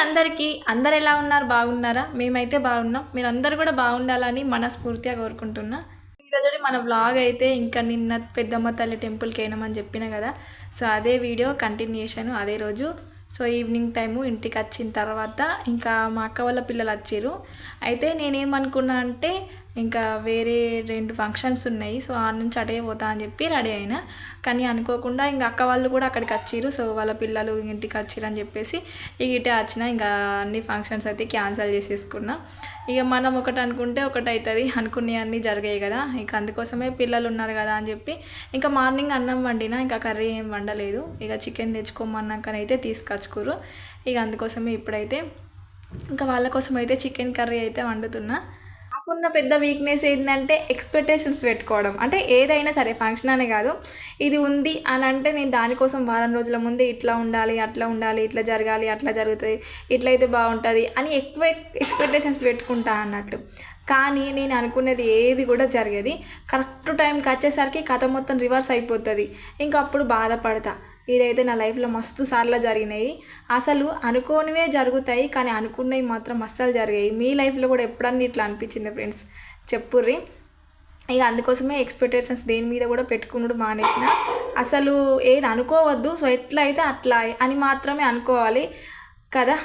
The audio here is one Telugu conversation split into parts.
అందరికీ అందరు ఎలా ఉన్నారు? బాగున్నారా? మేమైతే బాగున్నాం. మీరు అందరు కూడా బాగుండాలని మనస్ఫూర్తిగా కోరుకుంటున్నా. ఈరోజు మన వ్లాగ్ అయితే ఇంకా నిన్న పెద్దమ్మ తల్లి టెంపుల్కి అయినామని చెప్పిన కదా? సో అదే వీడియో కంటిన్యూషన్ అదే రోజు. సో ఈవినింగ్ టైము ఇంటికి వచ్చిన తర్వాత ఇంకా మా అక్క వాళ్ళ పిల్లలు వచ్చారు. అయితే నేనేమనుకున్నా అంటే ఇంకా వేరే రెండు ఫంక్షన్స్ ఉన్నాయి. సో ఆ నుంచి అటే పోతా అని చెప్పి రెడీ అయినా. కానీ అనుకోకుండా ఇంకా అక్క వాళ్ళు కూడా అక్కడికి వచ్చిర్రు. సో వాళ్ళ పిల్లలు ఇంటికి వచ్చిర్రు అని చెప్పేసి ఇక ఇటే వచ్చిన. ఇంకా అన్ని ఫంక్షన్స్ అయితే క్యాన్సిల్ చేసేసుకున్నా. ఇక మనం ఒకటి అనుకుంటే ఒకటి అవుతుంది అనుకునే అన్నీ జరిగాయి కదా. ఇంకా అందుకోసమే పిల్లలు ఉన్నారు కదా అని చెప్పి ఇంకా మార్నింగ్ అన్నం వండినా. ఇంకా కర్రీ ఏం వండలేదు. ఇక చికెన్ తెచ్చుకోమన్నాకనైతే తీసుకొచ్చుకోరు ఇక అందుకోసమే ఇప్పుడైతే ఇంకా వాళ్ళ కోసం అయితే చికెన్ కర్రీ అయితే వండుతున్నా. నాకున్న పెద్ద వీక్నెస్ ఏంటంటే ఎక్స్పెక్టేషన్స్ పెట్టుకోవడం. అంటే ఏదైనా సరే ఫంక్షన్ అనే కాదు. ఇది ఉంది అని అంటే నేను దానికోసం వారం రోజుల ముందే ఇట్లా ఉండాలి అట్లా ఉండాలి ఇట్లా జరగాలి అట్లా జరుగుతుంది ఇట్లా అయితే బాగుంటుంది అని ఎక్కువ ఎక్స్పెక్టేషన్స్ పెట్టుకుంటా అన్నట్టు. కానీ నేను అనుకున్నది ఏది కూడా జరిగేది. కరెక్ట్ టైంకి వచ్చేసరికి కథ మొత్తం రివర్స్ అయిపోతుంది. ఇంకా అప్పుడు బాధపడతా. ఇదైతే నా లైఫ్లో మస్తు సార్లు జరిగినాయి. అసలు అనుకోనివే జరుగుతాయి కానీ అనుకున్నవి మాత్రం అస్సలు జరిగాయి. మీ లైఫ్లో కూడా ఎప్పుడన్నా ఇట్లా అనిపించింది ఫ్రెండ్స్? చెప్పుర్రి. ఇక అందుకోసమే ఎక్స్పెక్టేషన్స్ దేని మీద కూడా పెట్టుకున్నాడు మానేసిన. అసలు ఏది అనుకోవద్దు సో ఎట్లా అయితే అట్లా అని మాత్రమే అనుకోవాలి కదా.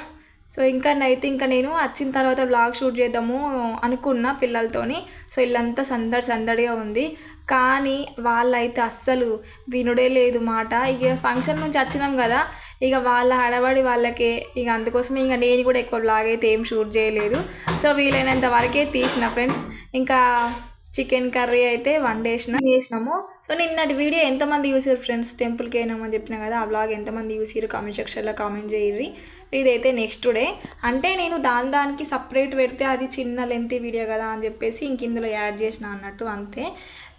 సో ఇంకా అయితే ఇంకా నేను వచ్చిన తర్వాత బ్లాగ్ షూట్ చేద్దాము అనుకున్నా పిల్లలతోని. సో ఇల్లంతా సందడి సందడిగా ఉంది. కానీ వాళ్ళైతే అస్సలు వినుడే లేదు మాట. ఇక ఫంక్షన్ నుంచి వచ్చినాం కదా ఇక వాళ్ళ హడబడి వాళ్ళకే. ఇక అందుకోసమే ఇంకా నేను కూడా ఎక్కువ బ్లాగ్ అయితే ఏం షూట్ చేయలేదు. సో వీలైనంత వరకే తీసిన ఫ్రెండ్స్. ఇంకా చికెన్ కర్రీ అయితే వండేసిన. చేసినాము సో నిన్నటి వీడియో ఎంతమంది చూసారు ఫ్రెండ్స్? టెంపుల్కి అయినామని చెప్పిన కదా ఆ బ్లాగ్ ఎంతమంది చూసారు కామెంట్ సెక్షన్లో కామెంట్ చేయర్రి. ఇదైతే నెక్స్ట్ డే అంటే నేను దాని దానికి సపరేట్ పెడితే అది చిన్న లెంత్ వీడియో కదా అని చెప్పేసి ఇంక ఇందులో యాడ్ చేసిన అన్నట్టు అంతే.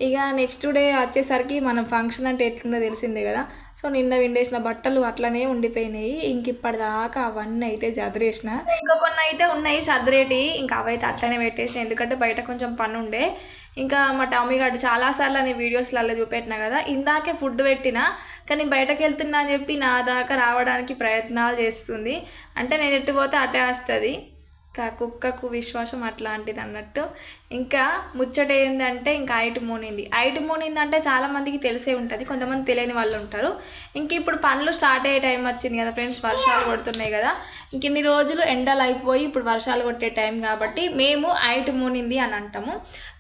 ఇక నెక్స్ట్ డే వచ్చేసరికి మనం ఫంక్షన్ అంటే ఎట్లుందో తెలిసిందే కదా. సో నిన్న విండేసిన బట్టలు అట్లనే ఉండిపోయినాయి. ఇంక ఇప్పటిదాకా అవన్నీ అయితే చదిరేసిన. ఇంకా కొన్ని అయితే ఉన్నాయి సదిరేటి. ఇంకా అవైతే అట్లనే పెట్టేసిన. ఎందుకంటే బయట కొంచెం పని ఉండే ఇంకా మా టామీ గారు చాలాసార్లు నేను వీడియోస్లలో చూపెట్టినా కదా ఇందాకే ఫుడ్ పెట్టిన కానీ బయటకు వెళ్తున్నా అని చెప్పి నా దాకా రావడానికి ప్రయత్నాలు చేస్తుంది. అంటే నేను ఎట్టు పోతే అటే వస్తుంది. కుక్కకు విశ్వాసం అట్లాంటిది అన్నట్టు. ఇంకా ముచ్చట ఏంటంటే ఇంకా ఐటు మూనింది. ఐటు మూనింది అంటే చాలామందికి తెలిసే ఉంటుంది. కొంతమంది తెలియని వాళ్ళు ఉంటారు. ఇంక ఇప్పుడు పనులు స్టార్ట్ అయ్యే టైం వచ్చింది కదా ఫ్రెండ్స్. వర్షాలు కొడుతున్నాయి కదా. ఇంక ఇన్ని రోజులు ఎండలు అయిపోయి ఇప్పుడు వర్షాలు కొట్టే టైం కాబట్టి మేము ఐటు మూనింది అని అంటాము.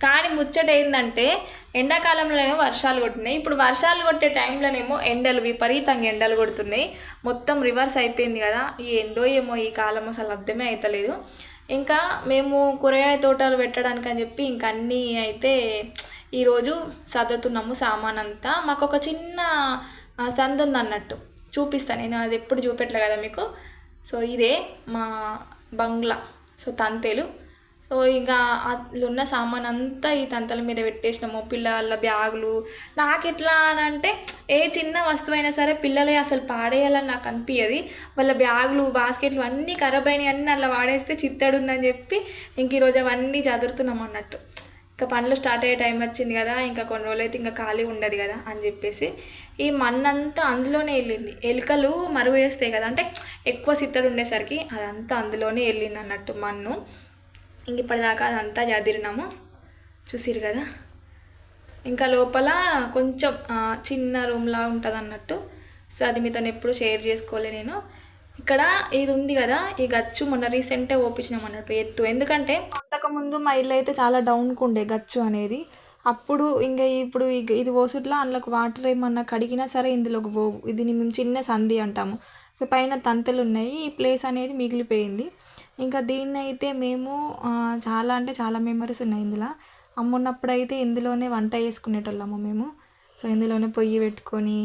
కానీ ముచ్చట ఏంటంటే ఎండాకాలంలోనేమో వర్షాలు కొట్టినాయి. ఇప్పుడు వర్షాలు కొట్టే టైంలోనేమో ఎండలు విపరీతంగా ఎండలు కొడుతున్నాయి. మొత్తం రివర్స్ అయిపోయింది కదా. ఈ ఎందో ఏమో ఈ కాలం అసలు అర్థమే అవుతలేదు ఇంకా మేము కూరగాయ తోటలు పెట్టడానికి అని చెప్పి ఇంక అన్నీ అయితే ఈరోజు సర్దుతున్నాము సామాన్ అంతా మాకు ఒక చిన్న సందు ఉంది అన్నట్టు చూపిస్తాను నేను అది ఎప్పుడు చూపెట్టలే కదా మీకు. సో ఇదే మా బంగ్లా. సో తంతేలు. సో ఇంకా అందులో ఉన్న సామాన్ అంతా ఈ తంతల మీద పెట్టేసినాము. పిల్లల బ్యాగులు. నాకు ఎట్లా అని అంటే ఏ చిన్న వస్తువైనా సరే పిల్లలే అసలు పాడేయాలని నాకు అనిపించదు వాళ్ళ బ్యాగులు బాస్కెట్లు అన్నీ ఖరాబ్ అయినాయి. అన్నీ అలా వాడేస్తే చిత్తడు ఉందని చెప్పి ఇంక ఈరోజు అవన్నీ చదువుతున్నాం అన్నట్టు. ఇంకా పనులు స్టార్ట్ అయ్యే టైం వచ్చింది కదా ఇంకా కొన్ని రోజులు అయితే ఇంకా ఖాళీ ఉండదు కదా అని చెప్పేసి ఈ మన్నంతా అందులోనే వెళ్ళింది. ఎలుకలు మరుగు వేస్తాయి కదా అంటే ఎక్కువ సిత్తడు ఉండేసరికి అదంతా అందులోనే వెళ్ళింది అన్నట్టు మన్ను. ఇంక ఇప్పటిదాకా అదంతా చదిరినాము చూసిరు కదా. ఇంకా లోపల కొంచెం చిన్న రూమ్లా ఉంటుంది అన్నట్టు సో అది మీతో ఎప్పుడు షేర్ చేసుకోలే నేను. ఇక్కడ ఇది ఉంది కదా ఈ గచ్చు మొన్న రీసెంటే ఓపించినాం అన్నట్టు ఎత్తు. ఎందుకంటే అంతకుముందు మా ఇల్లు అయితే చాలా డౌన్కు ఉండే గచ్చు అనేది. అప్పుడు ఇంకా ఇప్పుడు ఇది పోసుట్లా అందులోకి వాటర్ ఏమన్నా కడిగినా సరే ఇందులోకి పోవు. ఇది మేము చిన్న సంధి అంటాము. సో పైన తంతెలు ఉన్నాయి. ఈ ప్లేస్ అనేది మిగిలిపోయింది. ఇంకా దీన్ని అయితే మేము చాలా అంటే చాలా మెమరీస్ ఉన్నాయి ఇందులో. అమ్మున్నప్పుడు అయితే ఇందులోనే వంట చేసుకునేటోళ్ళము మేము. సో ఇందులోనే పొయ్యి పెట్టుకొని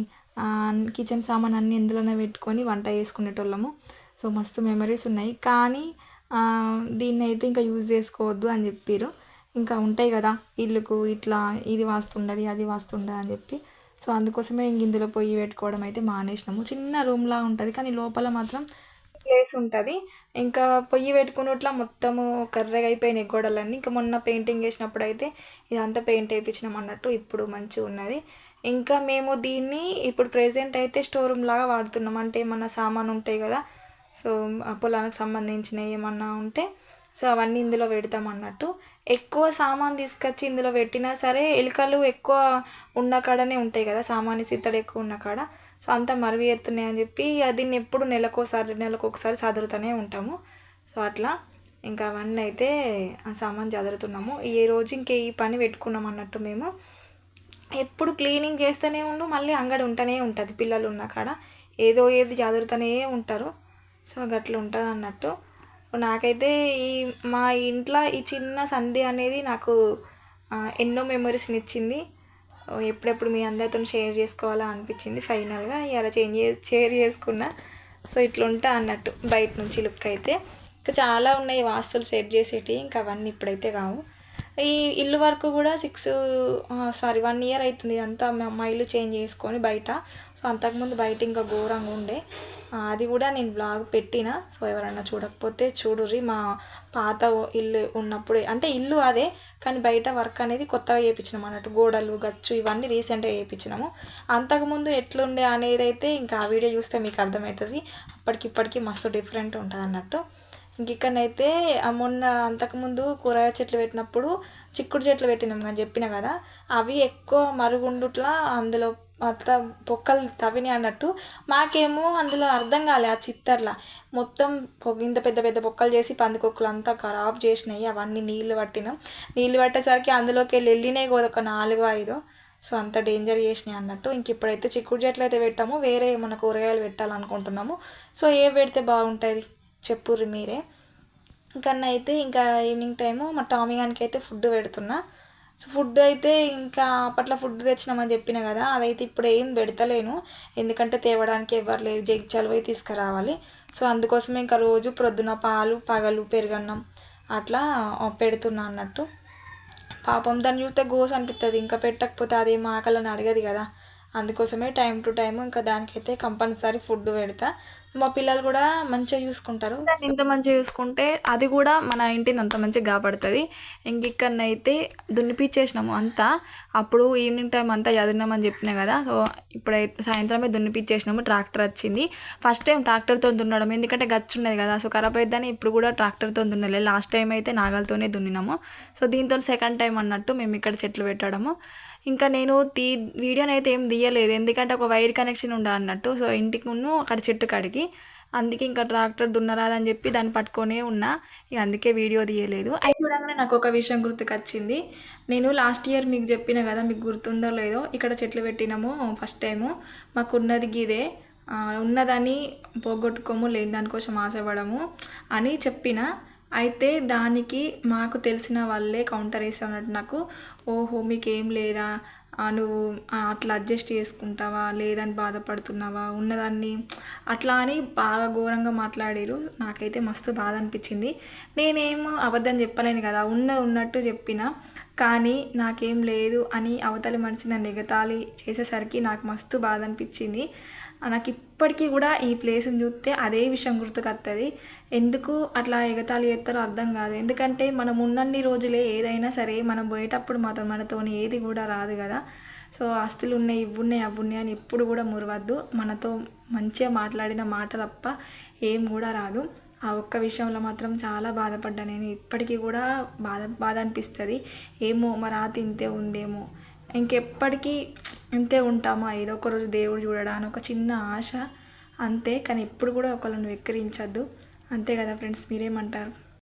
కిచెన్ సామాన్ అన్నీ ఇందులోనే పెట్టుకొని వంట చేసుకునేటోళ్ళము. సో మస్తు మెమరీస్ ఉన్నాయి. కానీ దీన్ని అయితే ఇంకా యూజ్ చేసుకోవద్దు అని చెప్పారు ఇంకా ఉంటాయి కదా ఇల్లుకు ఇట్లా ఇది వాస్తుండదు అది వాస్తుండదు అని చెప్పి. సో అందుకోసమే ఇంక ఇందులో పొయ్యి పెట్టుకోవడం అయితే మానేసినాము. చిన్న రూమ్లా ఉంటుంది కానీ లోపల మాత్రం ప్లేస్ ఉంటుంది. ఇంకా పొయ్యి పెట్టుకున్నట్లా మొత్తము కర్రగా అయిపోయినాయి గోడలన్నీ. ఇంకా మొన్న పెయింటింగ్ వేసినప్పుడు అయితే ఇదంతా పెయింట్ వేయించినాం అన్నట్టు ఇప్పుడు మంచిగా ఉన్నది. ఇంకా మేము దీన్ని ఇప్పుడు ప్రెజెంట్ అయితే స్టోర్ రూమ్ లాగా వాడుతున్నాం. అంటే ఏమన్నా సామాన్ ఉంటాయి కదా సో ఆ పొలానికి సంబంధించినవి ఏమన్నా ఉంటే సో అవన్నీ ఇందులో పెడతాం అన్నట్టు. ఎక్కువ సామాన్ తీసుకొచ్చి ఇందులో పెట్టినా సరే ఎలుకలు ఎక్కువ ఉన్న కాడనే ఉంటాయి కదా సామాన్ సిత్తడి ఎక్కువ ఉన్న కాడ. సో అంతా మరుగు ఎత్తున్నాయి అని చెప్పి దీన్ని ఎప్పుడు నెలకోసారి నెలకు ఒకసారి చదువుతూనే ఉంటాము. సో అట్లా ఇంకా అవన్నీ అయితే ఆ సామాన్ చదువుతున్నాము ఈ రోజు ఇంకే ఈ పని పెట్టుకున్నాం అన్నట్టు మేము. ఎప్పుడు క్లీనింగ్ చేస్తూనే ఉండు మళ్ళీ అంగడి ఉంటూనే ఉంటుంది. పిల్లలు ఉన్న కాడ ఏదో ఏది చదువుతూనే ఉంటారు. సో గట్ల ఉంటుంది అన్నట్టు. నాకైతే ఈ మా ఇంట్లో ఈ చిన్న సంధి అనేది నాకు ఎన్నో మెమరీస్ని ఇచ్చింది. ఎప్పుడెప్పుడు మీ అందరితో షేర్ చేసుకోవాలా అనిపించింది ఫైనల్గా. ఇలా చేంజ్ షేర్ చేసుకున్నా. సో ఇట్లా ఉంటా అన్నట్టు బయట నుంచి లుక్ అయితే. ఇంకా చాలా ఉన్నాయి వాస్తులు సెట్ చేసేటివి. ఇంకా అవన్నీ ఇప్పుడైతే కావు. ఈ ఇల్లు వరకు కూడా సిక్స్ సారీ వన్ ఇయర్ అవుతుంది అంతా మా ఇల్లు చేంజ్ చేసుకొని బయట. సో అంతకుముందు బయట ఇంకా ఘోరంగా ఉండే. అది కూడా నేను బ్లాగ్ పెట్టిన. సో ఎవరన్నా చూడకపోతే చూడుర్రి. మా పాత ఇల్లు ఉన్నప్పుడు అంటే ఇల్లు అదే కానీ బయట వర్క్ అనేది కొత్తగా చేయించినాం అన్నట్టు. గోడలు గచ్చు ఇవన్నీ రీసెంట్గా చేయించినాము అంతకుముందు ఎట్లుండే అనేది అయితే ఇంకా ఆ వీడియో చూస్తే మీకు అర్థమవుతుంది. అప్పటికిప్పటికి మస్తు డిఫరెంట్ ఉంటుంది అన్నట్టు ఇంకెక్కడనైతే మొన్న అంతకుముందు కూరగాయ చెట్లు పెట్టినప్పుడు చిక్కుడు చెట్లు పెట్టినాం కానీ చెప్పిన కదా అవి ఎక్కువ మరుగుండుట్లా అందులో మొత్తం పొక్కలు తవ్విని అన్నట్టు. మాకేమో అందులో అర్థం కాలే ఆ చిత్తర్లా. మొత్తం ఇంత పెద్ద పెద్ద పొక్కలు చేసి పందికొక్కులు అంతా ఖరాబ్ చేసినాయి. అవన్నీ నీళ్ళు పట్టినాం. నీళ్ళు పట్టేసరికి అందులోకి వెళ్ళి వెళ్ళినాయి కదా ఒక నాలుగు ఐదు. సో అంత డేంజర్ చేసినాయి అన్నట్టు. ఇంక ఇప్పుడైతే చిక్కుడు చెట్లు అయితే పెట్టాము. వేరే ఏమైనా కూరగాయలు పెట్టాలనుకుంటున్నాము. సో ఏ పెడితే బాగుంటుంది చెప్పుర్రి మీరే. ఇంకన్నా అయితే ఇంకా ఈవినింగ్ టైము మా టామీ గానికి అయితే ఫుడ్ పెడుతున్నా. సో ఫుడ్ అయితే ఇంకా అప్పట్లో ఫుడ్ తెచ్చినామని చెప్పిన కదా అదైతే ఇప్పుడు ఏం పెడతలేను. ఎందుకంటే తేవడానికి ఎవరు లేరు జగ్ చలువై తీసుకురావాలి. సో అందుకోసమే ఇంకా రోజు ప్రొద్దున పాలు పగలు పెరుగన్నం అట్లా పెడుతున్నా అన్నట్టు. పాపం దాన్ని చూస్తే గోస్ అనిపిస్తుంది ఇంకా పెట్టకపోతే అదేం ఆకలని అడగదు కదా. అందుకోసమే టైం టు టైం ఇంకా దానికైతే కంపల్సరీ ఫుడ్ పెడతా. మా పిల్లలు కూడా మంచిగా చూసుకుంటారు. దాన్ని ఇంత మంచిగా చూసుకుంటే అది కూడా మన ఇంటిని అంత మంచిగా కాపాడుతుంది. ఇంక ఇక్కడనైతే దున్నిపిచ్చేసినాము అంతా. అప్పుడు ఈవినింగ్ టైం అంతా చదివినామని చెప్పినా కదా సో ఇప్పుడైతే సాయంత్రమే దున్నిపిచ్చేసినాము ట్రాక్టర్ వచ్చింది. ఫస్ట్ టైం ట్రాక్టర్తో దున్నడం ఎందుకంటే గచ్చు ఉన్నది కదా సో ఖరాబ్ అయిద్దని ఇప్పుడు కూడా ట్రాక్టర్తో దున్నలే. లాస్ట్ టైం అయితే నాగలతోనే దున్నినాము. సో దీంతో సెకండ్ టైం అన్నట్టు మేము ఇక్కడ చెట్లు పెట్టడము. ఇంకా నేను తీ వీడియోని అయితే ఏం తీయలేదు ఎందుకంటే ఒక వైర్ కనెక్షన్ ఉండ అన్నట్టు సో ఇంటికి ముందు అక్కడ చెట్టు కాడికి అందుకే ఇంకా ట్రాక్టర్ దున్నరాదని చెప్పి దాన్ని పట్టుకొనే ఉన్నా. ఇక అందుకే వీడియో తీయలేదు. అది చూడగానే నాకు ఒక విషయం గుర్తుకొచ్చింది. నేను లాస్ట్ ఇయర్ మీకు చెప్పిన కదా మీకు గుర్తుందో లేదో ఇక్కడ చెట్లు పెట్టినాము ఫస్ట్ టైము. మాకున్నది గిదే. ఉన్నదాన్ని పోగొట్టుకోము లేని దానికోసం ఆశపడము అని చెప్పిన. అయితే దానికి మాకు తెలిసిన వాళ్ళే కౌంటర్ వేస్తున్నట్టు నాకు. ఓహో మీకేం లేదా? నువ్వు అట్లా అడ్జస్ట్ చేసుకుంటావా? లేదని బాధపడుతున్నావా? ఉన్నదాన్ని అట్లా అని బాగా ఘోరంగా మాట్లాడారు. నాకైతే మస్తు బాధ అనిపించింది. నేనేమో అబద్ధం చెప్పలేను కదా ఉన్న ఉన్నట్టు చెప్పిన. కానీ నాకేం లేదు అని అవతలి మనిషి నన్ను ఎగతాళి చేసేసరికి నాకు మస్తు బాధ అనిపించింది. నాకు ఇప్పటికీ కూడా ఈ ప్లేస్ని చూస్తే అదే విషయం గుర్తుకొస్తుంది ఎందుకు అట్లా ఎగతాళి చేస్తారో అర్థం కాదు. ఎందుకంటే మనం ఉన్నన్ని రోజులే ఏదైనా సరే మనం పోయేటప్పుడు మాతో మనతో ఏది కూడా రాదు కదా. సో ఆస్తులు ఉన్నాయి ఇవ్వున్నాయి అవ్వున్నాయి అని ఎప్పుడు కూడా మురవద్దు. మనతో మంచిగా మాట్లాడిన మాట తప్ప ఏం కూడా రాదు. ఆ ఒక్క విషయంలో మాత్రం చాలా బాధపడ్డా నేను. ఇప్పటికీ కూడా బాధ బాధ అనిపిస్తుంది. ఏమో మరి ఆ తింతే ఉందేమో. ఇంకెప్పటికీ ఇంతే ఉంటామా? ఏదో ఒక రోజు దేవుడు చూడడానికి ఒక చిన్న ఆశ. అంతే కానీ ఎప్పుడు కూడా ఒకళ్ళని వెక్కిరించద్దు. అంతే కదా ఫ్రెండ్స్ మీరేమంటారు?